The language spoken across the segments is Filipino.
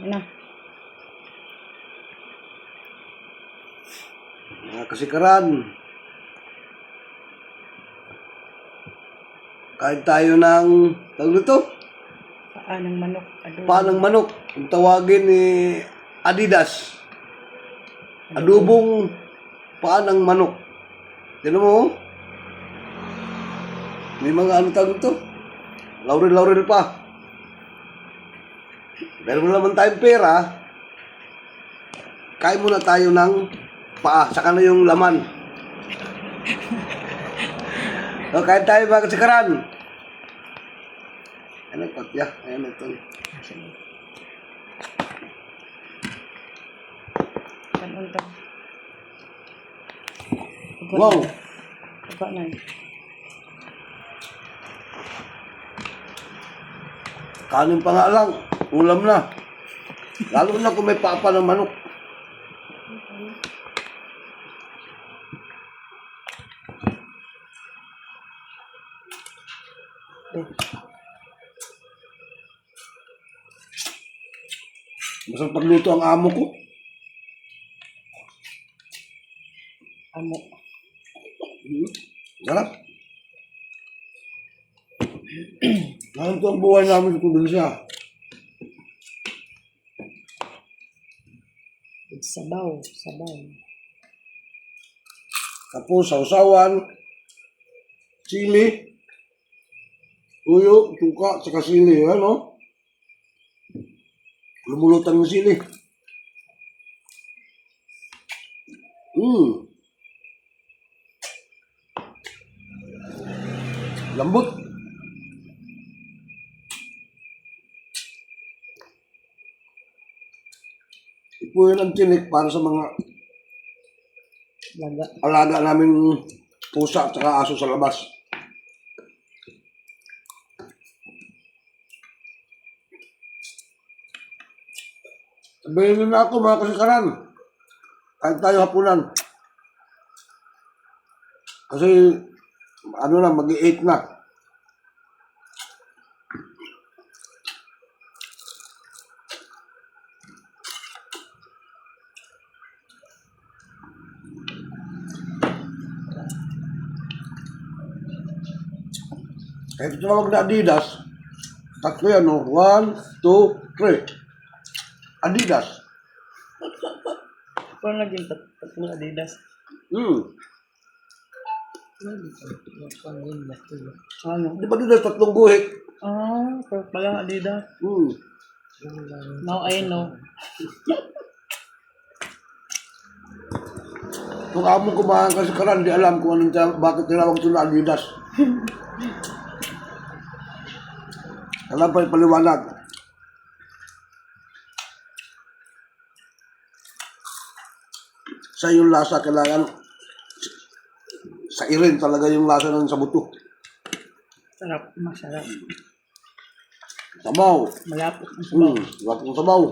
Na. Mga kasikaran. Kain tayo ng, tawag nito, Paa ng manok. Adobo. paanang manok. Kung tawagin ni Adidas. Adubong paanang manok. Tignan mo, oh. May mga ano tawag nito. Laurel-laurel pa. Wala naman tayong pera. Kain muna tayo ng paa. Saka na yung laman. So, kain tayo mga kasikaran. Ano, patya. Ayan ito. Wow! Ugat na. Kanin pa nga lang. Ulam na. Lalo na kung may papa ng manok. Masarap pagluto ang amo ko. amo. Hmm. Sarap. Ganito ang buhay namin sa probinsya. Sabaw. Sabaw. Tapos, sausawan, sili, tuyo, suka, saka sili. Ano? Lumulutan yung sili. Hmm. Lambot. Ipo yun ang tinik para sa mga Laga. alaga namin pusa at saka aso sa labas. Sabihin na ako mga kasikaran. Kahit tayo hapunan. Kasi ano na, mag-i-8 na. Kahit tumawag na Adidas, tatlo yan, no? One, two, three. Adidas. Kung naging tat tatlong adidas. Hmm. Ano? Di ba Adidas tatlong buhit? Ah, pero pala adidas. Hmm. Now I know. Kung amo kumahan kasi karan, di alam kung anong bakit tinawag ito na Adidas. Alam pa yung paliwanag. Sa yung lasa, kailangan sa irin talaga yung lasa ng sa buto. Sarap. Masarap. Sabaw. Malapot ang sabaw. Hmm, wag kong sabaw.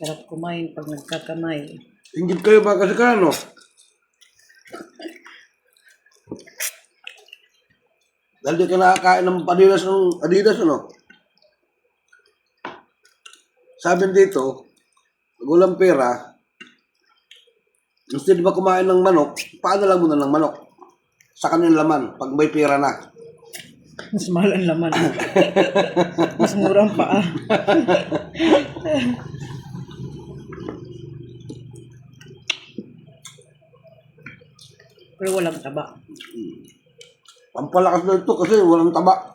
Sarap kumain pag nagkakamay. Ingit kayo ba kasi ka, no? Dahil di ka nakakain ng Adidas ng Adidas, ano? Sabi dito, pag walang pera, instead ba kumain ng manok, paano lang muna ng manok? Sa kanyang laman, pag may pera na. Mas mahal ang laman. Mas murang paa. Pero walang taba. Pampalakas na ito kasi walang taba.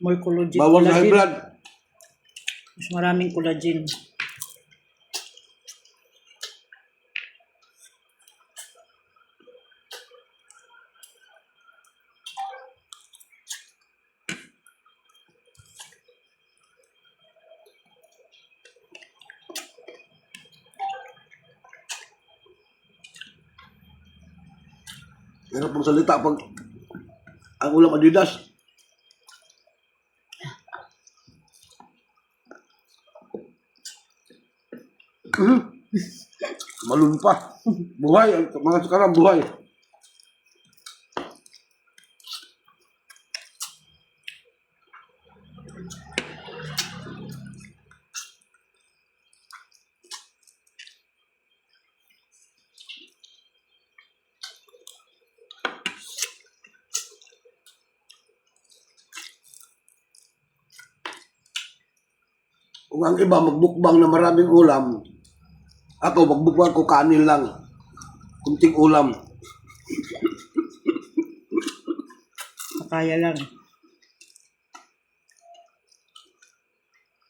More collagen. Bawal sa high collagen. blood. Mas maraming collagen. Pero pag salita, pag ang ulam adidas, mm-hmm. Malun pa. Buhay. Mga sekarang buhay. Kung ang iba magbukbang na maraming ulam, ako magbukbang ko kanin lang. Kunting ulam. Kaya lang.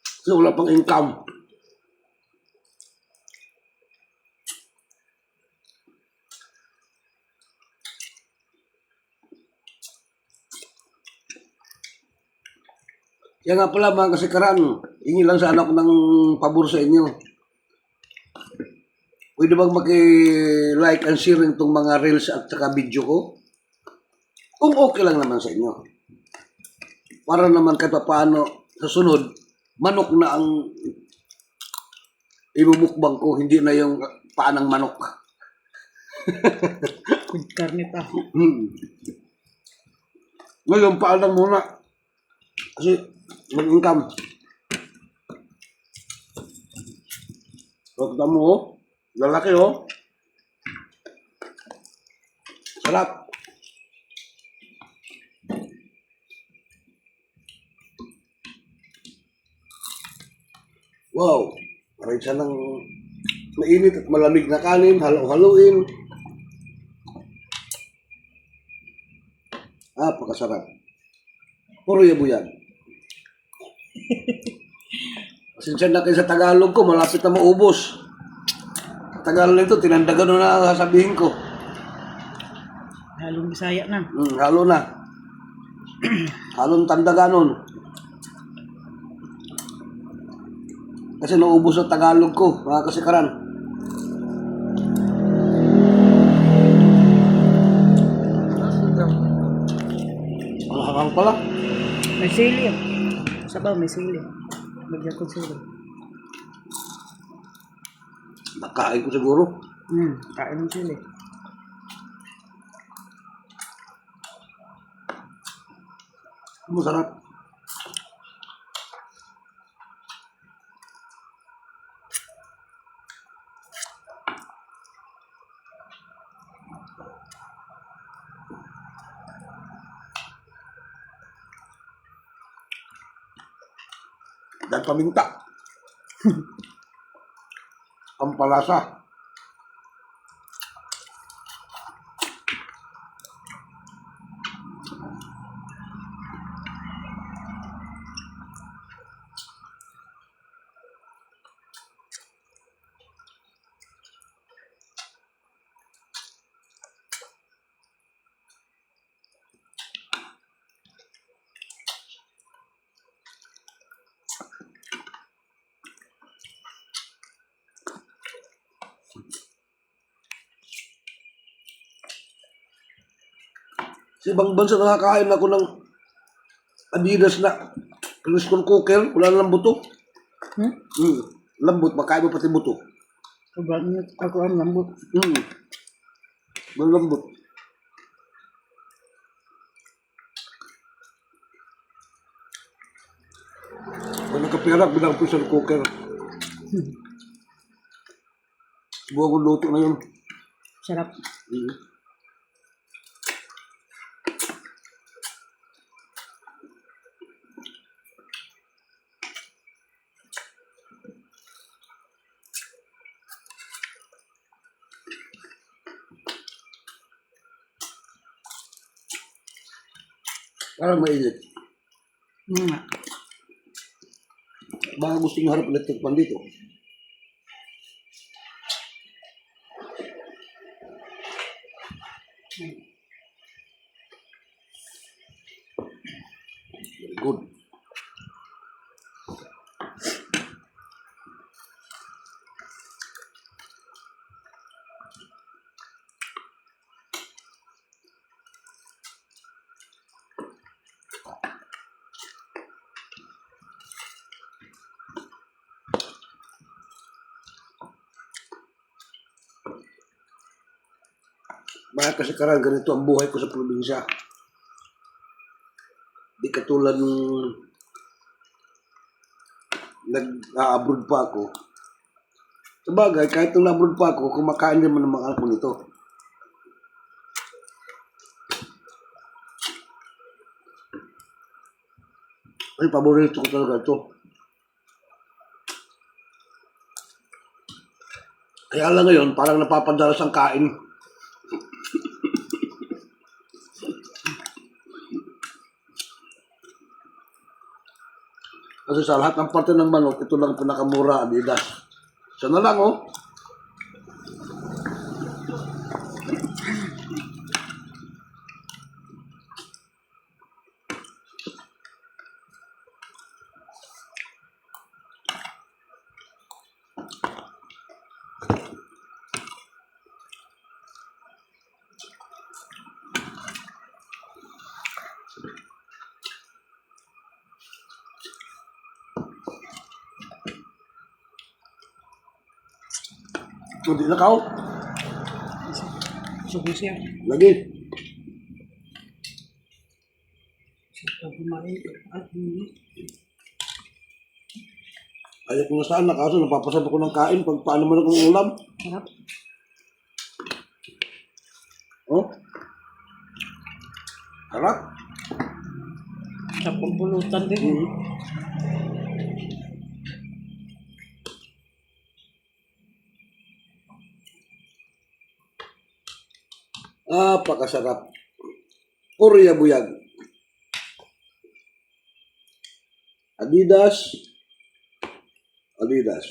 Kasi wala pang income. Yan nga pala mga kasikaran, hingi lang sana ako ng pabor sa inyo. Pwede bang maki-like and share itong mga reels at saka video ko? Kung okay lang naman sa inyo. Para naman kahit paano sa sunod, manok na ang imumukbang ko, hindi na yung paanang manok. Good karne pa. Hmm. Ngayon, paalang muna. Kasi, mag-income. Pagkita mo, oh. Lalaki, oh. Sarap. Wow. Parang siya ng mainit at malamig na kanin, halo-haloin. Ah, pakasarap. Puro yabo yan. Pasensya na kayo sa Tagalog ko, malapit na maubos. Tagalog nito, tinandagan na sabihin ko. Halong Bisaya na. Hmm, halo na. Halong tandaganon. Kasi naubos ang Tagalog ko, mga kasikaran. Ang hangang pala. May sili. Sabaw, may sili. Magyan ko sili. Nakain ko siguro. Hmm, kain ng sili. Masarap. Dan paminta. Ang palasa. Sa ibang bansa nakakain ako ng Adidas na crystal cooker. Wala lang buto. Hmm? Hmm. Lambot. Makain mo pati buto. Sobrang init ako ang lambot. Hmm. Malambot. Pag nagkapera, bilang pressure cooker. Subukan ko luto na yun. Sarap. Hmm. Parang mainit. Hmm. nga. Baka gusto nyo harap electric pan dito. Very good. Mga kasikaran, ganito ang buhay ko sa probinsya. Di katulad nung nag-abroad pa ako. Sabagay, kahit nung abroad pa ako, kumakain naman ng mga anak ko. Ay, paborito ko talaga ito. Kaya lang ngayon, parang napapadalas ang kain. Kasi sa lahat ng parte ng manok, ito lang pinakamura, Adidas. Siya na lang, oh. Hindi na kao. Subo siya. Lagi. Siya kumain. Ayaw ko na sana, kaso napapasad ako ng kain pag paano man akong ulam. Harap. Oh. Harap. Sa pulpulutan din. Mhm. Napakasarap. Korea buyag. Adidas. Adidas.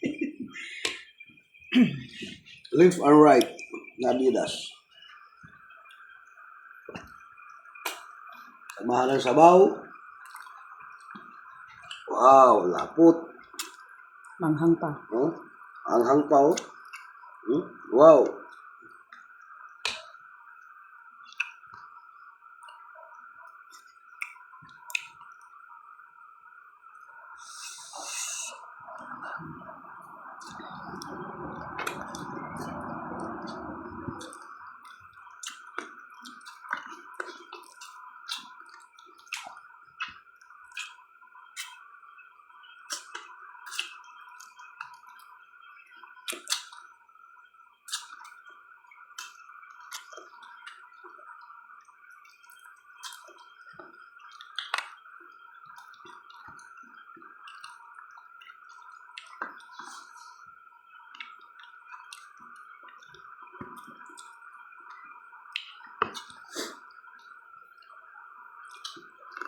Left and right na Adidas. Samahan ng sabaw. Wow, lapot. Manghang pa. Oh, anghang pa oh. Hmm? Wow.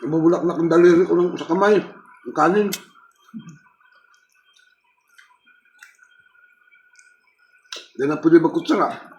Mabulak na kong daliri ko ng, sa kamay. Ang kanin. Hindi na pwede magkutsara.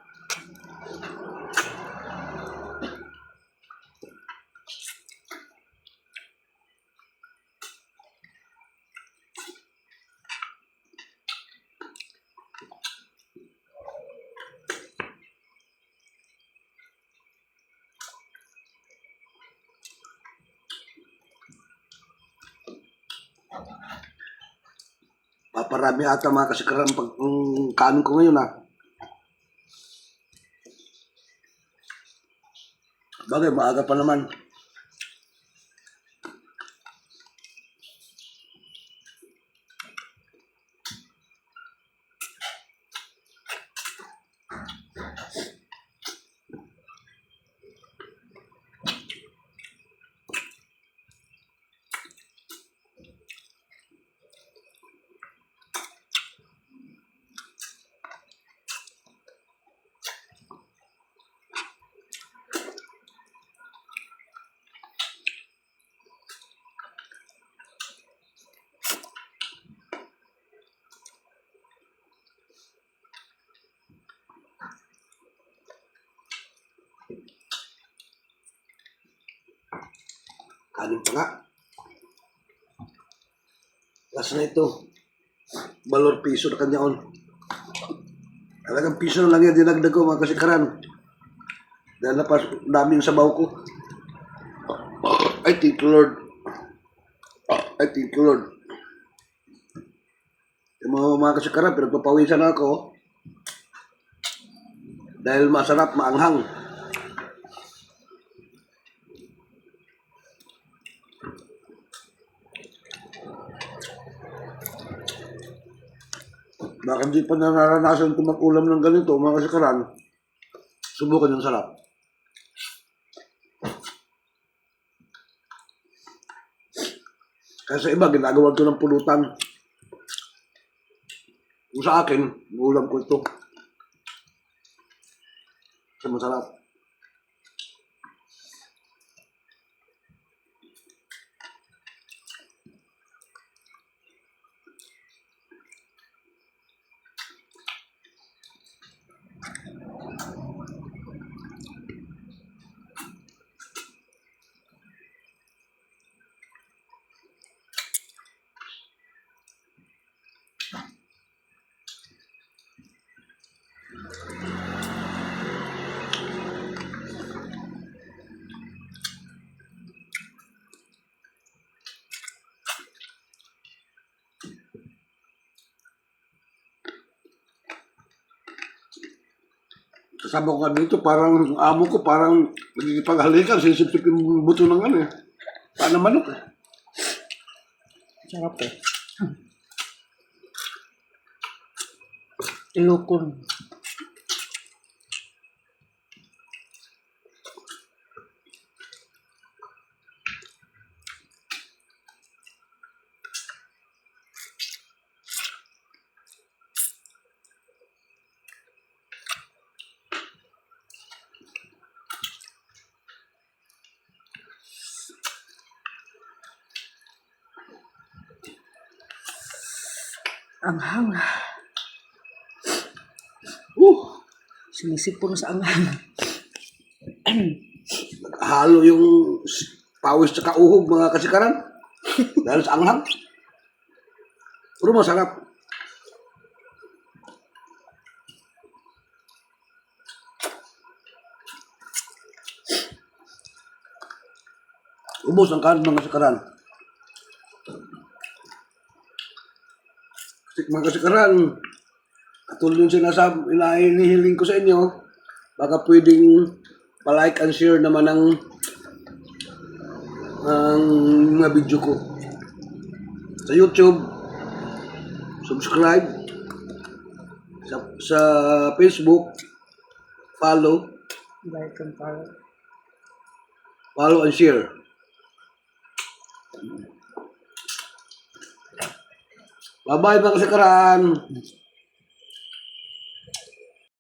Paparami ata mga kasikaran pag ang kanin ko ngayon ah. Bagay, maaga pa naman. Kanin pa nga. Last na ito. Balor piso na kanya on. Talagang piso na lang yan dinagdag ko mga kasikaran. Dahil napas daming sabaw ko. I thank Lord. I thank you Lord. Yung mga, mga kasikaran, pinagpapawisan ako. Dahil masarap, maanghang. Baka hindi pa nararanasan ito mag-ulam ng ganito, mga kasikaran. Subukan yung sarap. Kasi iba, ginagawa ito ng pulutan. Kung sa akin, ulam ko ito. Kasi masarap. Kasama ko dito, parang yung amo ko, parang nagkikipaghalikan, sisipsip yung buto ng ano eh. Paano manok eh. Sarap eh. Ilokon. Ang hang. Uh, Sinisipon sa anghang. halo yung pawis sa kauhog mga kasikaran. Dahil sa anghang. Pero masarap. Ubos ang kanin mga kasikaran. Mga kasikaran, katulad yung sinasabi, inahihiling ko sa inyo, baka pwedeng pa-like and share naman ang ang mga video ko. Sa YouTube, subscribe. Sa, sa Facebook, follow. Like and follow. Follow and share. Bye-bye mga kasikaran.